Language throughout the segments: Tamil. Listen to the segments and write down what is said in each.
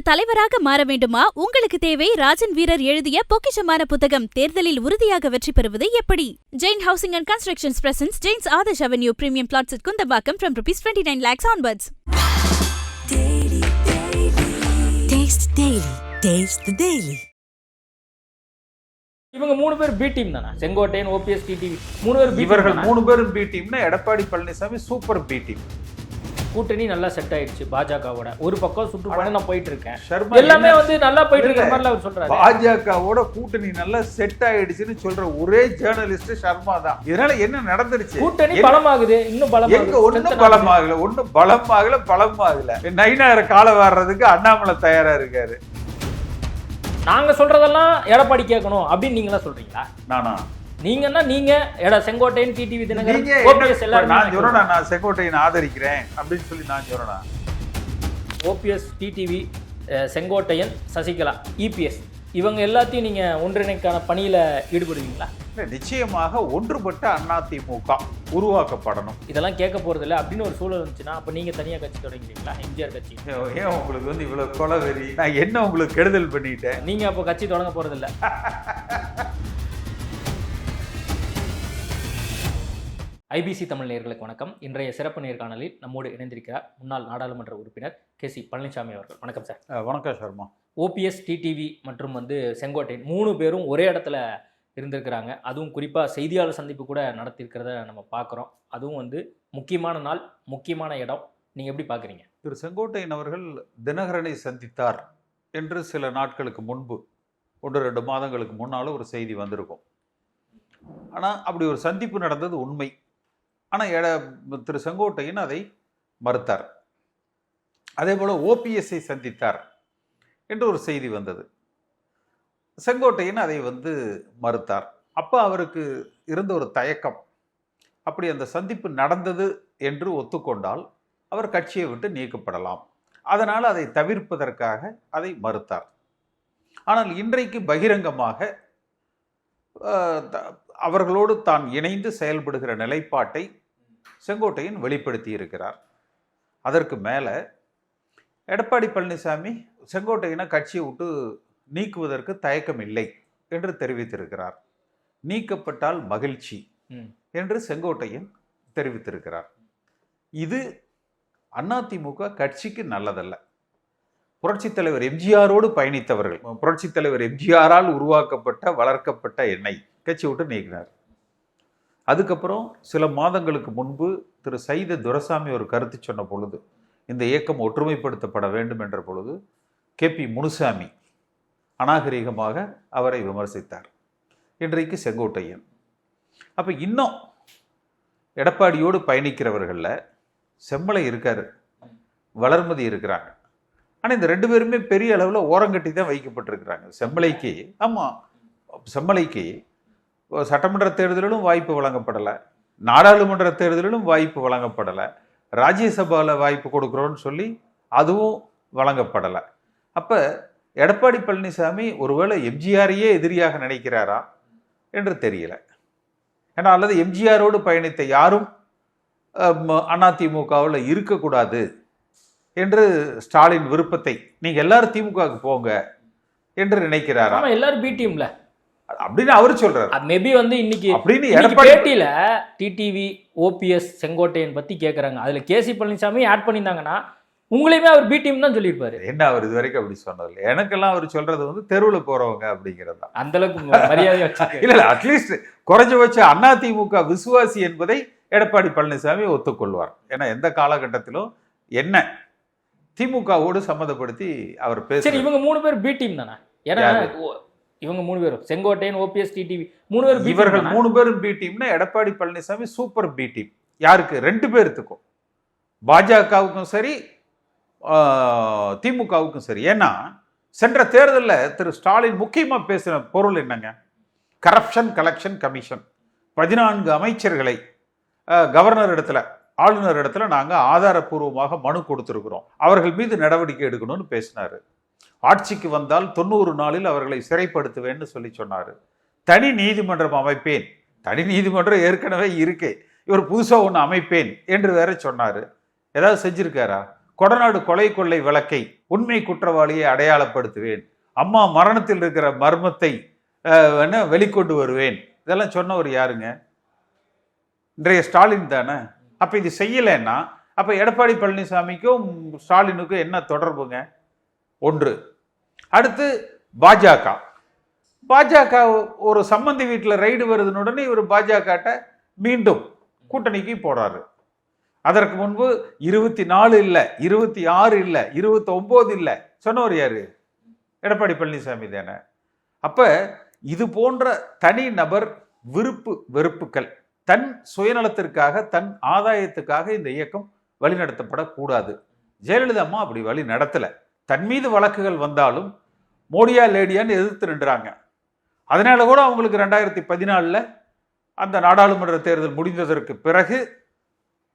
ஒரு தலைவராக மாற வேண்டுமா? உங்களுக்கு தேவை ராஜன் வீரர் எழுதிய பொக்கிஷமான புத்தகம். தேர்தலில் உறுதியாக வெற்றி பெறுவது எப்படி? Jain housing and constructions presents Jains Adarsh avenue premium flats at Kundambakkam from rupees 29 lakhs onwards. Daily, daily. Taste the daily. Taste the daily. இவங்க மூணு பேர் பி டீம் தானே? செங்கோட்டையன் ஓபிஎஸ் டிடிவி மூணு பேர் இவர்கள் மூணு பேரும் B டீம்னா Edappadi Palaniswami super B team கூட்டணி நல்லா செட் ஆயிடுச்சு பாஜகவோட. ஒரு பக்கம் சுற்றுப்பயணம் நான் போயிட்டு இருக்கேன் சர்மா எல்லாமே வந்து நல்லா போயிட்டு இருக்க இல்ல. மாதிரி அவர் சொல்றாரு. பாஜகவோட கூட்டணி நல்லா செட் ஆயிடுச்சுன்னு சொல்ற ஒரே ஜேர்னலிஸ்ட் சர்மா தான். இதனால என்ன நடந்துருச்சு? கூட்டணி பலமாகுது இன்னும் எங்க ஒண்ணும் strengthen ஆகுது. பலமாகல ஒண்ணும் பலமாகல பலமாகல நைனார கால வர்றதுக்கு அண்ணாமலை தயாரா இருக்காரு. நாங்க சொல்றதெல்லாம் எடப்பாடி கேட்கணும் அப்படின்னு நீங்களா சொல்றீங்களா? நானா? நீங்கன்னா நீங்க எட செங்கோட்டையன் டிடிவி தினகரன் ஓபிஎஸ் என்ன- நான் எல்லாரும் சொல்றேன் நான் செங்கோட்டையன் ஆதரிக்கிறேன் அப்படின்னு சொல்லி நான் சொல்றேன் OPS TTV Sengottaiyan Sasikala EPS இவங்க எல்லாத்தையும் நீங்க ஒன்றிணைக்கான பணியில ஈடுபடுவீங்களா? நிச்சயமாக ஒன்றுபட்ட அதிமுக உருவாக்கப்படணும். இதெல்லாம் கேட்க போறது இல்ல. அப்படின்னு ஒரு சூழல் இருந்துச்சுன்னா அப்ப நீங்க தனியா கட்சி தொடங்குறீங்களா எம்ஜிஆர் கட்சி. ஏன் ஏன் உங்களுக்கு வந்து இவ்வளவு கொலவெறி? நான் என்ன உங்களுக்கு கெடுதல் பண்ணிட்டேன்? நீங்க அப்போ கட்சி தொடங்க போறது இல்ல. ஐபிசி தமிழ் நேயர்களுக்கு வணக்கம். இன்றைய சிறப்பு நேர்காணலில் நம்மோடு இணைந்திருக்கிறார் முன்னாள் நாடாளுமன்ற உறுப்பினர் கே சி பழனிசாமி அவர்கள். வணக்கம் சார். வணக்கம் சர்மா ஓபிஎஸ் டிடிவி மற்றும் வந்து செங்கோட்டையன் மூணு பேரும் ஒரே இடத்துல இருந்திருக்கிறாங்க. அதுவும் குறிப்பாக செய்தியாளர் சந்திப்பு கூட நடத்தியிருக்கிறத நம்ம பார்க்குறோம் அதுவும் வந்து முக்கியமான நாள் முக்கியமான இடம். நீங்கள் எப்படி பார்க்குறீங்க திரு செங்கோட்டையன் அவர்கள் தினகரனை சந்தித்தார் என்று சில நாட்களுக்கு முன்பு ஒன்று ரெண்டு மாதங்களுக்கு முன்னாலும் ஒரு செய்தி வந்திருக்கும். ஆனால் அப்படி ஒரு சந்திப்பு நடந்தது உண்மை. ஆனால் எட திரு செங்கோட்டையன் அதை மறுத்தார். அதே போல் ஓபிஎஸ்ஐ சந்தித்தார் என்று ஒரு செய்தி வந்தது. செங்கோட்டையன் அதை வந்து மறுத்தார். அப்போ அவருக்கு இருந்த ஒரு தயக்கம் அப்படி அந்த சந்திப்பு நடந்தது என்று ஒத்துக்கொண்டால் அவர் கட்சியை விட்டு நீக்கப்படலாம். அதனால் அதை தவிர்ப்பதற்காக அதை மறுத்தார். ஆனால் இன்றைக்கு பகிரங்கமாக த- அவர்களோடு தான் இணைந்து செயல்படுகிற நிலைப்பாட்டை செங்கோட்டையன் வெளிப்படுத்தி இருக்கிறார் அதற்கு மேலே எடப்பாடி பழனிசாமி செங்கோட்டையனை கட்சியை விட்டு நீக்குவதற்கு தயக்கம் இல்லை என்று தெரிவித்திருக்கிறார். நீக்கப்பட்டால் மகிழ்ச்சி. என்று செங்கோட்டையன் தெரிவித்திருக்கிறார். இது அதிமுக கட்சிக்கு நல்லதல்ல. புரட்சித் தலைவர் எம்ஜிஆரோடு பயணித்தவர்கள் புரட்சித் தலைவர் எம்ஜிஆரால் உருவாக்கப்பட்ட வளர்க்கப்பட்ட எண்ணெய் கட்சி விட்டு நீக்கினார். அதுக்கப்புறம் சில மாதங்களுக்கு முன்பு திரு சைத துரசாமி ஒரு கருத்து சொன்ன பொழுது இந்த இயக்கம் ஒற்றுமைப்படுத்தப்பட வேண்டும் என்ற பொழுது கே பி முனுசாமி அநாகரிகமாக அவரை விமர்சித்தார். இன்றைக்கு செங்கோட்டையன். அப்போ இன்னும் எடப்பாடியோடு பயணிக்கிறவர்களில் செம்மலை இருக்காரு வளர்மதி இருக்கிறாங்க. ஆனால் இந்த ரெண்டு பேருமே பெரிய அளவில் ஓரங்கட்டி தான் வைக்கப்பட்டிருக்கிறாங்க. செம்மலைக்கு ஆமாம் செம்மலைக்கு சட்டமன்ற தேர்தலிலும் வாய்ப்பு வழங்கப்படலை. நாடாளுமன்ற தேர்தலிலும் வாய்ப்பு வழங்கப்படலை. ராஜ்யசபாவில் வாய்ப்பு கொடுக்குறோன்னு சொல்லி அதுவும் வழங்கப்படலை. அப்போ எடப்பாடி பழனிசாமி ஒருவேளை எம்ஜிஆரையே எதிரியாக நினைக்கிறாரா என்று தெரியல. ஏன்னா அல்லது எம்ஜிஆரோடு பயணித்த யாரும் அதிமுகவில் இருக்கக்கூடாது என்று ஸ்டாலின் விருப்பத்தை நீங்கள் எல்லாரும் திமுகவுக்கு போங்க என்று நினைக்கிறாரா? எல்லாரும் பி டீம்ல அப்படின்னு அவர் சொல்றாரு. மேபி வந்து இன்னைக்கு அப்படின்னு பேட்டியில டிடிவி ஓபிஎஸ் செங்கோட்டையன் பத்தி கேக்குறாங்க. அதுல கேசி பழனிசாமி ஆட் பண்ணியிருந்தாங்கன்னா உங்களையுமே அவர் பி டீம் தான் சொல்லியிருப்பாரு. என்ன அவர் இது வரைக்கும் அப்படி சொன்னதில்லை? எனக்கெல்லாம் அவர் சொல்றது வந்து தெருவில் போறவங்க அப்படிங்கிறது? தான் அந்த அளவுக்கு மரியாதை. இல்ல இல்ல அட்லீஸ்ட் குறைஞ்சபட்ச அதிமுக விசுவாசி என்பதை எடப்பாடி பழனிசாமி ஒத்துக்கொள்வார். ஏன்னா எந்த காலகட்டத்திலும் என்ன திமுகவோடு சம்மந்தப்படுத்தி அவர் பேச இவங்க மூணு பேர் பி டீம் தானே? ஏன்னா இவங்க மூணு பேரும். செங்கோட்டையன் ஓபிஎஸ் டிடிவி மூணு பேர் B team இவர்கள்? மூணு பேரும் B டீம்னா Edappadi Palaniswami super B team யாருக்கு? ரெண்டு பேர்த்துக்கும். பாஜகவுக்கும் சரி திமுகவுக்கும் சரி. ஏன்னா சென்ற தேர்தலில் திரு ஸ்டாலின் முக்கியமாக பேசின பொருள் என்னங்க? கரப்ஷன் கலெக்ஷன் கமிஷன் பதினான்கு அமைச்சர்களை கவர்னர் இடத்துல ஆளுநர் இடத்துல நாங்கள் ஆதாரப்பூர்வமாக மனு கொடுத்துருக்குறோம். அவர்கள் மீது நடவடிக்கை எடுக்கணும்னு பேசினாரு. ஆட்சிக்கு வந்தால் தொண்ணூறு நாளில் அவர்களை சிறைப்படுத்துவேன்னு சொல்லி சொன்னார். தனி நீதிமன்றம் அமைப்பேன். தனி நீதிமன்றம் ஏற்கனவே இருக்கே. இவர் புதுசாக ஒன்று அமைப்பேன் என்று வேற சொன்னார். ஏதாவது செஞ்சிருக்காரா? கொடநாடு கொலை கொள்ளை வழக்கை உண்மை குற்றவாளியை அடையாளப்படுத்துவேன். அம்மா மரணத்தில் இருக்கிற மர்மத்தை என்ன வெளிக்கொண்டு வருவேன். இதெல்லாம் சொன்னவர் யாருங்க? இன்றைய ஸ்டாலின் தானே? அப்போ இது செய்யலைன்னா அப்போ எடப்பாடி பழனிசாமிக்கும் ஸ்டாலினுக்கும் என்ன தொடர்புங்க? ஒன்று. அடுத்து பாஜக. பாஜக ஒரு சம்மந்தி வீட்டில் ரைடு வருதுன்னு உடனே இவர் பாஜகட்ட மீண்டும் கூட்டணிக்கு போறாரு. அதற்கு முன்பு இருபத்தி நாலு இல்லை இருபத்தி ஆறு இல்லை இருபத்தி ஒன்பது இல்லை. சொன்னவர் யாரு? எடப்பாடி பழனிசாமி தானே. அப்போ இது போன்ற தனி நபர் விருப்பு வெறுப்புகள் தன் சுயநலத்திற்காக தன் ஆதாயத்துக்காக இந்த இயக்கம் வழிநடத்தப்படக்கூடாது. ஜெயலலிதா அம்மா அப்படி வழி நடத்தலை. தன் மீது வழக்குகள் வந்தாலும் மோடியா லேடியான்னு எதிர்த்து நின்றாங்க. அதனால கூட அவங்களுக்கு ரெண்டாயிரத்தி பதினாலில் அந்த நாடாளுமன்ற தேர்தல் முடிந்ததற்கு பிறகு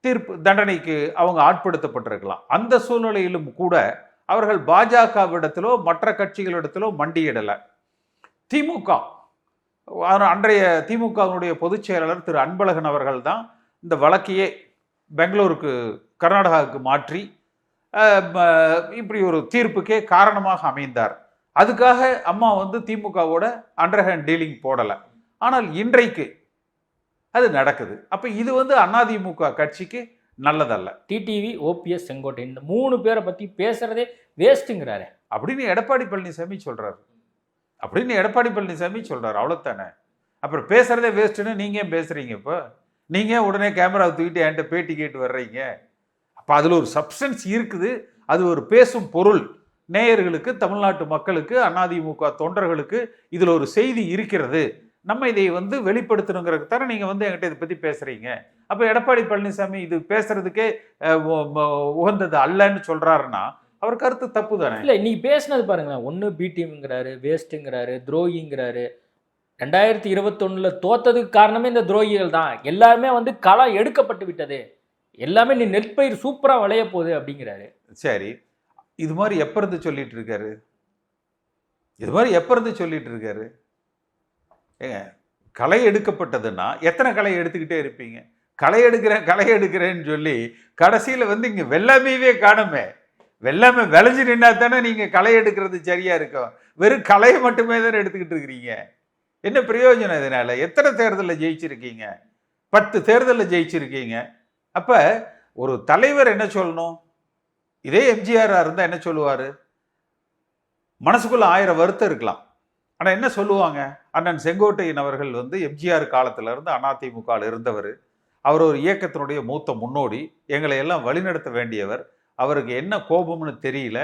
தீர்ப்பு தண்டனைக்கு அவங்க ஆட்படுத்தப்பட்டிருக்கலாம். அந்த சூழ்நிலையிலும் கூட அவர்கள் பாஜகவிடத்திலோ மற்ற கட்சிகளிடத்திலோ மண்டியிடலை. திமுக அன்றைய திமுகவினுடைய பொதுச் செயலாளர் திரு அன்பழகன் அவர்கள் தான் இந்த வழக்கையே பெங்களூருக்கு கர்நாடகாவுக்கு மாற்றி இப்படி ஒரு தீர்ப்புக்கே காரணமாக அமைந்தார். அதுக்காக அம்மா வந்து திமுகவோட அண்டர்ஹேண்ட் டீலிங் போடலை. ஆனால் இன்றைக்கு அது நடக்குது. அப்ப இது வந்து அதிமுக கட்சிக்கு நல்லதல்ல. டிடிவி ஓபிஎஸ் செங்கோட்டையன் இந்த மூணு பேரை பத்தி பேசுறதே வேஸ்ட்டுங்கிறாரு. அப்படின்னு எடப்பாடி பழனிசாமி சொல்றாரு. அப்படின்னு எடப்பாடி பழனிசாமி சொல்றாரு. அவ்வளவுதானே. அப்புறம் பேசுறதே வேஸ்ட்டுன்னு நீங்க ஏன் பேசுறீங்க இப்போ? நீங்க ஏன் உடனே கேமரா தூக்கிட்டு என்கிட்ட பேட்டி கேட்டு வர்றீங்க? அப்போ அதில் ஒரு சப்ஸ்டன்ஸ் இருக்குது. அது ஒரு பேசும் பொருள். நேயர்களுக்கு தமிழ்நாட்டு மக்களுக்கு அதிமுக தொண்டர்களுக்கு இதில் ஒரு செய்தி இருக்கிறது. நம்ம இதை வந்து வெளிப்படுத்தணுங்கிறதுக்கு தர நீங்கள் வந்து என்கிட்ட இதை பற்றி பேசுகிறீங்க அப்போ எடப்பாடி பழனிசாமி இது பேசுறதுக்கே உகந்தது அல்லன்னு சொல்கிறாருன்னா அவர் கருத்து தப்பு தானே? இல்லை இன்னைக்கு பேசினது பாருங்களேன். ஒன்று பிடிஎம்ங்கிறாரு வேஸ்ட்டுங்கிறாரு துரோகிங்கிறாரு. ரெண்டாயிரத்தி இருபத்தொன்னுல தோத்ததுக்கு காரணமே இந்த துரோகிகள் தான். எல்லாருமே வந்து களம் எடுக்கப்பட்டு விட்டது. எல்லாமே நீ நெற்பயிர் சூப்பராக விளைய போகுது அப்படிங்கிறாரு. சரி இது மாதிரி எப்போ இருந்து சொல்லிட்டு இருக்காரு? இது மாதிரி எப்போ இருந்து சொல்லிட்டு இருக்காரு? ஏங்க களை எடுக்கப்பட்டதுன்னா எத்தனை களை எடுத்துக்கிட்டே இருப்பீங்க? களை எடுக்கிறேன் களை எடுக்கிறேன்னு சொல்லி கடைசியில் வந்து இங்கே வெள்ளாமையவே காணுமே. வெள்ளாமை விளைஞ்சு நின்னா தானே நீங்கள் களை எடுக்கிறது சரியாக இருக்கும். வெறும் களையை மட்டுமே தானே எடுத்துக்கிட்டு இருக்கிறீங்க. என்ன பிரயோஜனம் இதனால்? எத்தனை தேர்தலில் ஜெயிச்சிருக்கீங்க? பத்து தேர்தலில் ஜெயிச்சிருக்கீங்க. அப்போ ஒரு தலைவர் என்ன சொல்லணும்? இதே எம்ஜிஆராக இருந்தால் என்ன சொல்லுவார்? மனசுக்குள்ள ஆயிரம் வருத்தம் இருக்கலாம். ஆனால் என்ன சொல்லுவாங்க? அண்ணன் செங்கோட்டையன் அவர்கள் வந்து எம்ஜிஆர் காலத்தில் இருந்து அதிமுக இருந்தவர். அவர் ஒரு இயக்கத்தினுடைய மூத்த முன்னோடி. எங்களை எல்லாம் வழிநடத்த வேண்டியவர். அவருக்கு என்ன கோபம்னு தெரியல.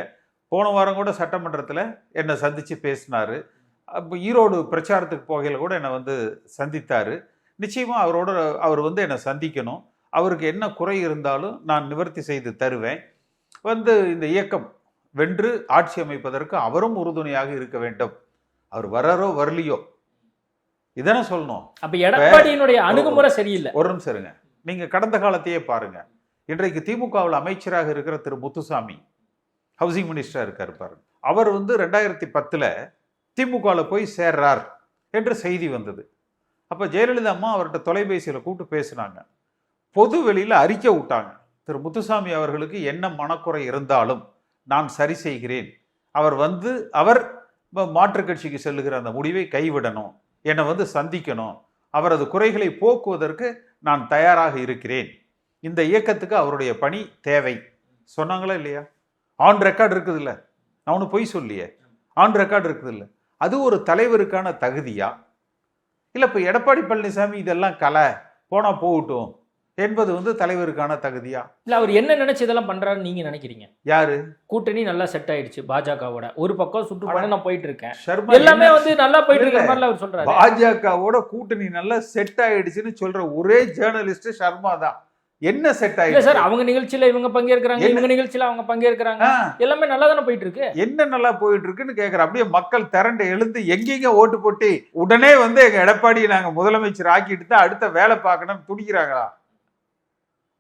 போன வாரம் கூட சட்டமன்றத்தில் என்னை சந்தித்து பேசினாரு. அப்போ ஈரோடு பிரச்சாரத்துக்கு போகையில் கூட என்னை வந்து சந்தித்தார். நிச்சயமாக அவரோட அவர் வந்து என்னை சந்திக்கணும். அவருக்கு என்ன குறை இருந்தாலும் நான் நிவர்த்தி செய்து தருவேன். வந்து இந்த இயக்கம் வென்று ஆட்சி அமைப்பதற்கு அவரும் உறுதுணையாக இருக்க வேண்டும். அவர் வராரோ வரலையோ? இதானே சொல்லணும். அப்ப எடப்பாடியினுடைய அணுகுமுறை சரியில்லை. ஒரு நிமிஷம் இருங்க. நீங்க கடந்த காலத்தையே பாருங்க. இன்றைக்கு திமுகவில் அமைச்சராக இருக்கிற திரு முத்துசாமி ஹவுசிங் மினிஸ்டரா இருக்காரு பாருங்க. அவர் வந்து ரெண்டாயிரத்தி பத்துல திமுகவில் போய் சேர்றார் என்று செய்தி வந்தது. அப்ப ஜெயலலிதா அம்மா அவர்கிட்ட தொலைபேசியில் கூப்பிட்டு பேசினாங்க. பொது வெளியில் அறிக்கை விட்டாங்க. திரு. முத்துசாமி அவர்களுக்கு என்ன மனக்குறை இருந்தாலும் நான் சரி செய்கிறேன். அவர் வந்து அவர் மாற்றுக் கட்சிக்கு செல்லுகிற அந்த முடிவை கைவிடணும். என்னை வந்து சந்திக்கணும். அவரது குறைகளை போக்குவதற்கு நான் தயாராக இருக்கிறேன். இந்த இயக்கத்துக்கு அவருடைய பணி தேவை. சொன்னாங்களா இல்லையா? ஆன் ரெக்கார்டு இருக்குது இல்லை நான் ஒன்று பொய் சொல்லியே. ஆன் ரெக்கார்டு இருக்குது இல்லை அது ஒரு தலைவருக்கான தகுதியா? இல்லை இப்போ எடப்பாடி பழனிசாமி இதெல்லாம் கலை. போனால் போகட்டும். என்பது வந்து தலைவருக்கான தகுதியா? இல்ல அவர் என்ன நினைச்சு இதெல்லாம் பண்றாருன்னு நீங்க நினைக்கிறீங்க? யாரு? கூட்டணி நல்லா செட் ஆயிடுச்சு பாஜகவோட. ஒரு பக்கம் சுற்றுப்பயணம் நான் போயிட்டு இருக்கேன். சர்மா எல்லாமே வந்து நல்லா போயிட்டு இருக்கிற. மாதிரில அவர் சொல்றாரு. பாஜகவோட கூட்டணி நல்லா செட் ஆயிடுச்சுன்னு சொல்ற ஒரே ஜேர்னலிஸ்ட் சர்மா தான். என்ன செட் இல்ல சார் ஆயிடுச்சு? அவங்க நிகழ்ச்சியில இவங்க பங்கேற்கிறாங்க? இவங்க நிகழ்ச்சியில அவங்க பங்கேற்கிறாங்க. எல்லாமே நல்லா தானே போயிட்டு இருக்கு? என்ன நல்லா போயிட்டு இருக்குன்னு கேக்குற அப்படியே மக்கள் திரண்டு எழுந்து எங்கெங்க ஓட்டு போட்டு உடனே வந்து எங்க எடப்பாடியை நாங்க முதலமைச்சர் ஆக்கிட்டு தான் அடுத்த வேலை பார்க்கணும்னு துடிக்கிறாங்களா?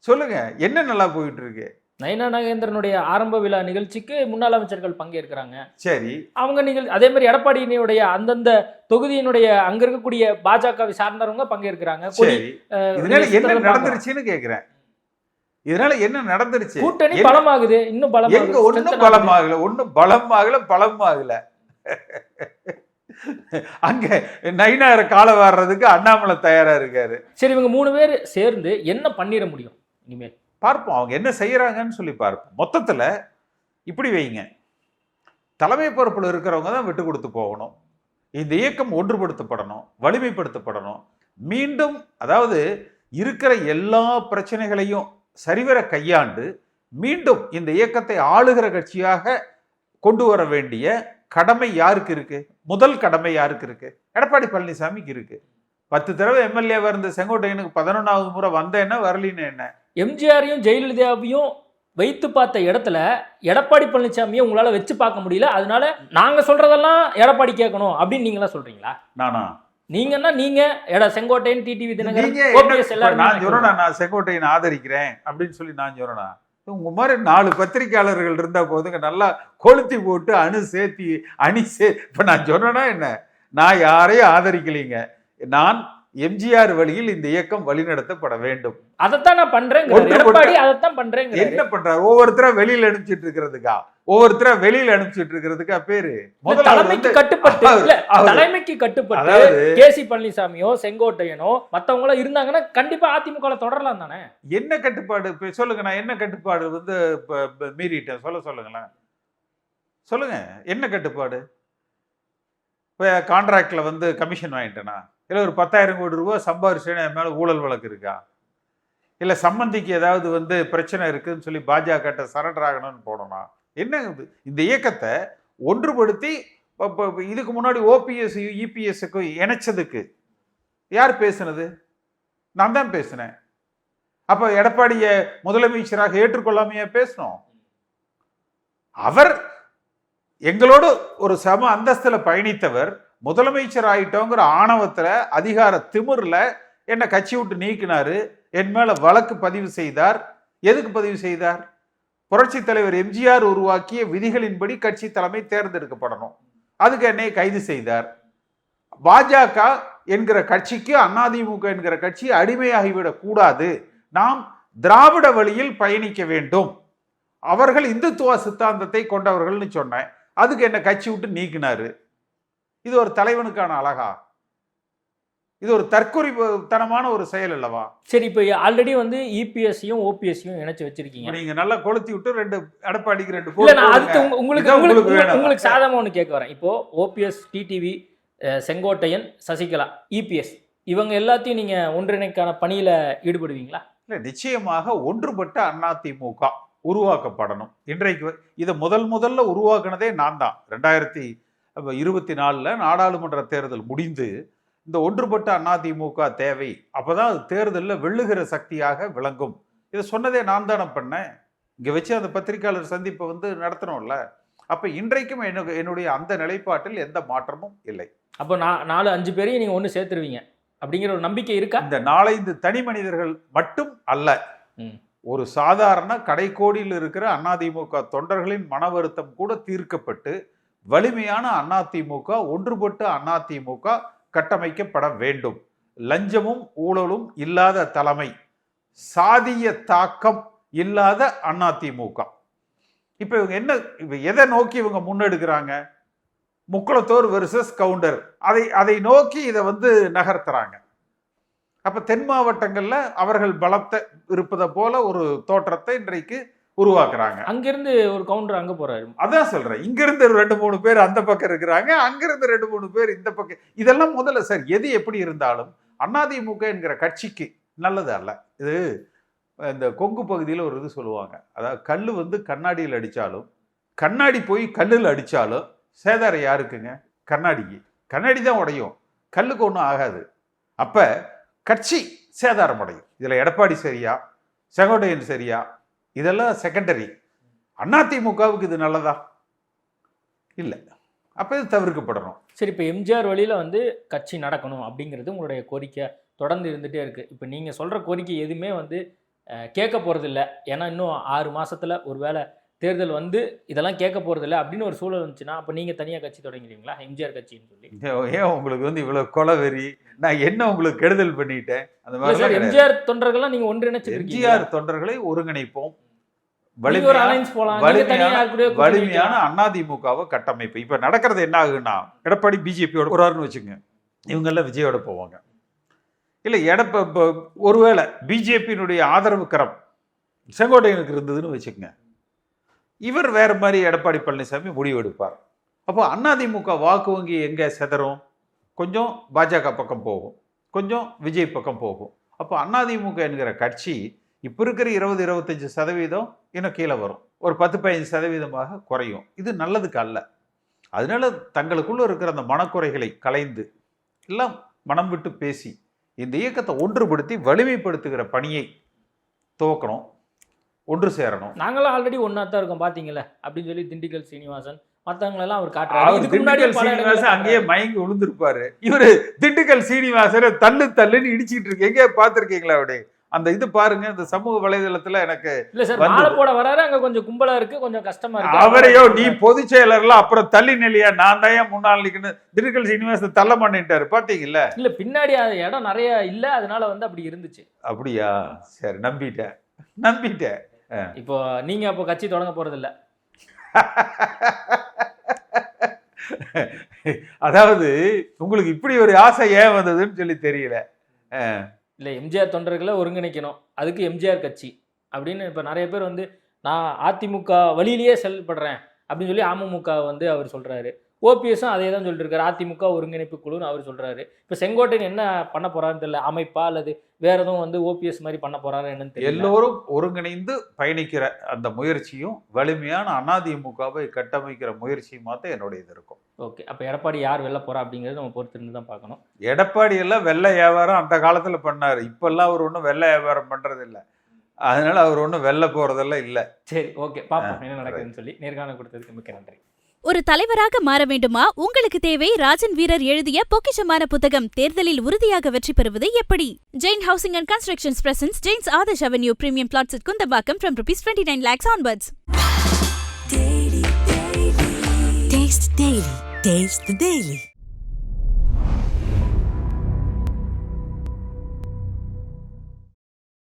சொல்லுங்க என்ன நல்லா போயிட்டு இருக்கு நயனா நாகேந்திரனுடைய ஆரம்ப விழா நிகழ்ச்சிக்கு முன்னாள் அமைச்சர்கள் பங்கேற்கிறாங்க. சரி. அவங்க நிகழ் அதே மாதிரி எடப்பாடியினுடைய அந்தந்த தொகுதியினுடைய அங்க இருக்கக்கூடிய பாஜகவை சார்ந்தவங்க பங்கேற்கிறாங்க. என்ன. நடந்துருச்சுன்னு கேக்குறேன். இதனால என்ன நடந்துருச்சு? கூட்டணி பலமாகுது இன்னும் பலமாகுது. எங்க ஆகுது. பலமாகல ஒண்ணும் பலமாகல பலமாகல. அங்க நைனார காலை வாடுறதுக்கு அண்ணாமலை தயாரா இருக்காரு. சரி இவங்க மூணு பேர் சேர்ந்து என்ன பண்ணிட முடியும்? இனிமேல் பார்ப்போம். அவங்க என்ன செய்கிறாங்கன்னு சொல்லி பார்ப்போம். மொத்தத்தில் இப்படி வைங்க. தலைமை பொறுப்பில் இருக்கிறவங்க தான் விட்டு கொடுத்து போகணும். இந்த இயக்கம் ஒன்றுபடுத்தப்படணும் வலிமைப்படுத்தப்படணும். மீண்டும் அதாவது இருக்கிற எல்லா பிரச்சனைகளையும் சரிவர கையாண்டு மீண்டும் இந்த இயக்கத்தை ஆளுகிற கட்சியாக கொண்டு வர வேண்டிய கடமை யாருக்கு இருக்கு? முதல் கடமை யாருக்கு இருக்கு? எடப்பாடி பழனிசாமிக்கு இருக்கு. பத்து தடவை எம்எல்ஏவா இருந்த செங்கோட்டையனுக்கு பதினொன்றாவது முறை வந்தேன்னா வரலின்னு என்ன? எம்ஜிஆரையும் ஜெயலலிதாவையும் வைத்து பார்த்த இடத்துல எடப்பாடி பழனிசாமியை உங்களால வச்சு பார்க்க முடியல. அதனால நாங்க சொல்றதெல்லாம் எடப்பாடி கேட்கணும் அப்படின்னு நீங்களா சொல்றீங்களா? நானா? நீங்கன்னா நீங்க எட செங்கோட்டையன் டிடிவி தினகரன் ஓபிஎஸ் எல்லாரும் நான் சொல்றேன் நான் செங்கோட்டையன் ஆதரிக்கிறேன் அப்படின்னு சொல்லி நான் சொல்றேன்? உங்க மாதிரி நாலு பத்திரிக்கையாளர்கள் இருந்தா போதுங்க. நல்லா கொளுத்தி போட்டு அணு சேர்த்தி அணி சே இப்ப நான் சொன்னேன்னா என்ன? நான் யாரையும் ஆதரிக்கலைங்க. நான் எம்ஜிஆர் வழியில் இந்த இயக்கம் வழிநடத்தப்பட வேண்டும். அதைத்தான் நான் பண்றேன் அதைத்தான் பண்றேங்க என்ன பண்றாரு? ஒவ்வொருத்தரா வெளியில அனுப்பிச்சிட்டு இருக்கிறதுக்கா ஒவ்வொருத்தரா வெளியில அனுப்பிச்சிட்டு இருக்கிறதுக்கா பேரு தலைமைக்கு கட்டுப்பட்டு தலைமைக்கு கட்டுப்பட்டு கே சி பழனிசாமியோ செங்கோட்டையனோ மத்தவங்களோ இருந்தாங்கன்னா கண்டிப்பா அதிமுக தொடரலாம் தானே? என்ன கட்டுப்பாடு? சொல்லுங்க நான் என்ன கட்டுப்பாடு வந்து மீறிட்டேன். சொல்ல சொல்லுங்களேன். சொல்லுங்க என்ன கட்டுப்பாடு? இப்போ கான்ட்ராக்ட்ல வந்து கமிஷன் வாங்கிட்டேனா? இல்லை ஒரு பத்தாயிரம் கோடி ரூபாய் சம்பாரிச்சேன்னு என் மேலே ஊழல் வழக்கு இருக்கா? இல்லை சம்மந்திக்கு ஏதாவது வந்து பிரச்சனை இருக்குதுன்னு சொல்லி பாஜக சரண்டர் ஆகணும்னு போனோம்னா என்ன இந்த இயக்கத்தை ஒன்றுபடுத்தி இப்போ இதுக்கு முன்னாடி ஓபிஎஸ் இபிஎஸ்க்கு இணைச்சதுக்கு யார் பேசுனது? நான் தான் பேசினேன். அப்போ எடப்பாடியை முதலமைச்சராக ஏற்றுக்கொள்ளாமையா பேசணும்? அவர் எங்களோடு ஒரு சம அந்தஸ்தில் பயணித்தவர் முதலமைச்சர் ஆயிட்டோங்கிற ஆணவத்தில் அதிகார திமிரில் என்னை கட்சி விட்டு நீக்கினாரு. என் மேலே வழக்கு பதிவு செய்தார். எதுக்கு பதிவு செய்தார்? புரட்சி தலைவர் எம்ஜிஆர் உருவாக்கிய விதிகளின்படி கட்சி தலைமை தேர்ந்தெடுக்கப்படணும். அதுக்கு என்னை கைது செய்தார். பாஜக என்கிற கட்சிக்கு அதிமுக என்கிற கட்சி அடிமையாகிவிடக் கூடாது. நாம் திராவிட வழியில் பயணிக்க வேண்டும். அவர்கள் இந்துத்துவ சித்தாந்தத்தை கொண்டவர்கள்னு சொன்னேன். அதுக்கு என்ன கட்சி விட்டு நீக்கினாரு. இது ஒரு தலைவனுக்கான அழகா? இது ஒரு தற்கொலைத்தனமான ஒரு செயல் அல்லவா? சரி இப்போ ஆல்ரெடி வந்து E இபிஎஸ்சியும் ஓபிஎஸ்சியும் இணைச்சு வச்சிருக்கீங்க. நீங்க நல்லா கொளுத்தி விட்டு ரெண்டு ரெண்டு போடு நான் போடுங்க. அடுத்து உங்க- உங்களுக்கு உங்களுக்கு உங்களுக்கு வேணும். உங்களுக்கு சாதகமா ஒன்று கேட்க வரேன். இப்போ OPS TTV Sengottaiyan Sasikala EPS இவங்க எல்லாத்தையும் நீங்க ஒன்றிணைக்கான பணியில ஈடுபடுவீங்களா? இல்ல நிச்சயமாக ஒன்றுபட்ட அதிமுக உருவாக்கப்படணும். இன்றைக்கு இதை முதல் முதல்ல உருவாக்குனதே நான் தான் ரெண்டாயிரத்தி இருபத்தி நாலில் நாடாளுமன்ற தேர்தல் முடிந்து இந்த ஒன்றுபட்ட அதிமுக தேவை. அப்பதான் அது தேர்தலில் வெல்லுகிற சக்தியாக விளங்கும். இதை சொன்னதே நான் தானே பண்ணேன். இங்கே வச்சு அந்த பத்திரிக்கையாளர் சந்திப்பை வந்து நடத்தணும்ல. அப்போ இன்றைக்கும் என்னுடைய அந்த நிலைப்பாட்டில் எந்த மாற்றமும் இல்லை. அப்போ நான் நாலு அஞ்சு பேரையும் நீங்க ஒன்று சேர்த்துருவீங்க. அப்படிங்கிற ஒரு நம்பிக்கை இருக்கா? இந்த நாலைந்து தனி மனிதர்கள் மட்டும் அல்ல. ஒரு சாதாரண கடைக்கோடியில் இருக்கிற அதிமுக தொண்டர்களின் மன வருத்தம் கூட தீர்க்கப்பட்டு வலிமையான அதிமுக ஒன்றுபட்டு அதிமுக கட்டமைக்கப்பட வேண்டும். லஞ்சமும் ஊழலும் இல்லாத தலைமை. சாதிய தாக்கம் இல்லாத அதிமுக இப்ப இவங்க என்ன எதை நோக்கி இவங்க முன்னெடுக்கிறாங்க? முக்குளத்தோர் வெர்சஸ் கவுண்டர். அதை அதை நோக்கி இதை வந்து நகர்த்துறாங்க. அப்ப தென் மாவட்டங்கள்ல அவர்கள் பலத்தை இருப்பதை போல ஒரு தோற்றத்தை இன்றைக்கு உருவாக்குறாங்க. அங்கிருந்து ஒரு கவுண்டர் அங்க போறாரு. அதான் சொல்றேன். இங்க இருந்து ரெண்டு மூணு பேர் அந்த பக்கம் இருக்கிறாங்க. அங்கிருந்து ரெண்டு மூணு பேர் இந்த பக்கம். இதெல்லாம் முதல்ல சார் எது எப்படி இருந்தாலும் அதிமுக என்கிற கட்சிக்கு நல்லது அல்ல. இது இந்த கொங்கு பகுதியில் ஒரு இது சொல்லுவாங்க. அதாவது கல் வந்து கண்ணாடியில் அடித்தாலும் கண்ணாடி போய் கல்லில் அடித்தாலும் சேதாரம் யாருக்குங்க? கண்ணாடிக்கு. கண்ணாடி தான் உடையும். கல்லுக்கு ஒன்றும் ஆகாது. அப்போ கட்சி சேதாரம் அடையும் இதில் எடப்பாடி சரியா? செங்கோட்டையன் சரியா? இதெல்லாம் செகண்டரி அதிமுகவுக்கு இது நல்லதா? இல்லை. அப்போ இது தவிர்க்கப்படணும். சரி இப்போ எம்ஜிஆர் வழியில் வந்து கட்சி நடக்கணும் அப்படிங்கிறது உங்களுடைய கோரிக்கை. தொடர்ந்து இருந்துகிட்டே இருக்குது இப்போ நீங்கள் சொல்கிற கோரிக்கை எதுவுமே வந்து கேட்க போகிறதில்ல ஏன்னா இன்னும் ஆறு மாசத்துல ஒருவேளை தேர்தல் வந்து இதெல்லாம் கேட்க போறது இல்ல அப்படின்னு ஒரு சூழல் இருந்துச்சுன்னா அப்ப நீங்க தனியா கட்சி தொடங்கிறீங்களா எம்ஜிஆர் கட்சின்னு சொல்லி. ஏன் உங்களுக்கு வந்து இவ்வளவு கொலவெறி. நான் என்ன உங்களுக்கு கெடுதல் பண்ணிட்டேன்? அந்த மாதிரி எம்ஜிஆர் தொண்டர்கள்லாம் நீங்க ஒன்றிணைச்சிருக்கீங்க எம்ஜிஆர் தொண்டர்களை ஒருங்கிணைப்போம். வலிமையான. அதிமுகவை கட்டமைப்பு. இப்ப நடக்கிறது என்ன ஆகுன்னா எடப்பாடி பிஜேபியோட போறாருன்னு வச்சுங்க இவங்கெல்லாம் விஜயோட போவாங்க. இல்ல எடப்ப ஒருவேளை பிஜேபியினுடைய ஆதரவு கரம் செங்கோட்டையனுக்கு இருந்ததுன்னு வச்சுக்கங்க. இவர் வேற மாதிரி எடப்பாடி பழனிசாமி முடிவு எடுப்பார். அப்போ அதிமுக வாக்கு வங்கி எங்கே செதறும்? கொஞ்சம் பாஜக பக்கம் போகும். கொஞ்சம் விஜய் பக்கம் போகும். அப்போ அதிமுக என்கிற கட்சி இப்போ இருக்கிற இருபது இருபத்தஞ்சி சதவீதம் இன்னும் கீழே வரும். ஒரு பத்து பதினஞ்சு சதவீதமாக குறையும். இது நல்லதுக்கு அல்ல. அதனால தங்களுக்குள்ள இருக்கிற அந்த மனக்குறைகளை கலைந்து எல்லாம் மனம் விட்டு பேசி இந்த இயக்கத்தை ஒன்றுபடுத்தி வலிமைப்படுத்துகிற பணியை துவக்கணும். ஒன்று சேரணும். நாங்களாம் ஆல்ரெடி ஒன்னா தான் இருக்கோம் பாத்தீங்களா? அப்படின்னு சொல்லி திண்டுக்கல் சீனிவாசன் மத்தவங்க எல்லாம் அவர் காட்டுறாரு. இதுக்கு சீனிவாசன் அங்கேயே மயங்கி விழுந்திருப்பாரு இவரு திண்டுக்கல் சீனிவாசனை தள்ளு தள்ளுன்னு இடிச்சிட்டு இருக்கு. எங்கேயா பார்த்திருக்கீங்களா அப்படி அந்த இது பாருங்க இந்த சமூக வலைதளத்துல எனக்கு இல்ல சார். மாலை போட வராரு அங்க கொஞ்சம் கும்பலா இருக்கு கொஞ்சம் கஷ்டமா இருக்கு. அவரையோ நீ பொதுச் செயலர்லாம் அப்புறம் தள்ளி நிலையா நான் தான் ஏன் முன்னாள் நிக்கணும்? திண்டுக்கல் சீனிவாசன் தள்ள மாட்டேன்ட்டாரு பாத்தீங்கல்ல? இல்ல பின்னாடி இடம் நிறைய இல்ல அதனால வந்து அப்படி இருந்துச்சு. அப்படியா? சரி நம்பிட்டேன். நம்பிட்டேன். இப்போ நீங்க அப்போ கட்சி தொடங்க போறது இல்ல அதாவது உங்களுக்கு இப்படி ஒரு ஆசை ஏன் வந்ததுன்னு சொல்லி தெரியல. இல்ல எம்ஜிஆர் தொண்டர்களை ஒருங்கிணைக்கணும். அதுக்கு எம்ஜிஆர் கட்சி அப்படின்னு இப்ப நிறைய பேர் வந்து நான் அதிமுக வழியிலேயே செயல்படுறேன் அப்படின்னு சொல்லி அமமுக வந்து அவர் சொல்றாரு. ஓபிஎஸும் அதே தான் சொல்லிட்டு இருக்காரு அதிமுக ஒருங்கிணைப்பு குழுன்னு அவர் சொல்றாரு. இப்ப செங்கோட்டையன் என்ன பண்ண போறாருன்னு தெரியல. அமைப்பா அல்லது வேற எதுவும் வந்து ஓபிஎஸ் மாதிரி பண்ண போறாரு என்னன்னு எல்லோரும் ஒருங்கிணைந்து பயணிக்கிற அந்த முயற்சியும் வலிமையான அதிமுகவை கட்டமைக்கிற முயற்சியுமா தான் என்னுடைய இது இருக்கும். ஓகே அப்ப எடப்பாடி யார் வெளில போறா அப்படிங்கறது நம்ம பொறுத்திருந்து தான் பார்க்கணும். எடப்பாடி எல்லாம் வெள்ளை வியாபாரம் அந்த காலத்துல பண்ணாரு. இப்பெல்லாம் அவர் ஒன்றும் வெள்ளை வியாபாரம் பண்றது இல்ல அதனால அவர் ஒன்றும் வெள்ள போறதெல்லாம் இல்ல. சரி ஓகே பார்ப்போம் என்ன நடக்குதுன்னு சொல்லி நேர்காணல் கொடுத்ததுக்கு மிக்க நன்றி. ஒரு தலைவராக மாற வேண்டுமா? உங்களுக்கு தேவை ராஜன் வீரர் எழுதிய பொக்கிஷமான புத்தகம். தேர்தலில் உறுதியாக வெற்றி பெறுவது எப்படி? Jain housing and constructions presents Jains Adarsh avenue premium flats lakes Kundambakkam from rupees 29 nine lakhs onwards. Daily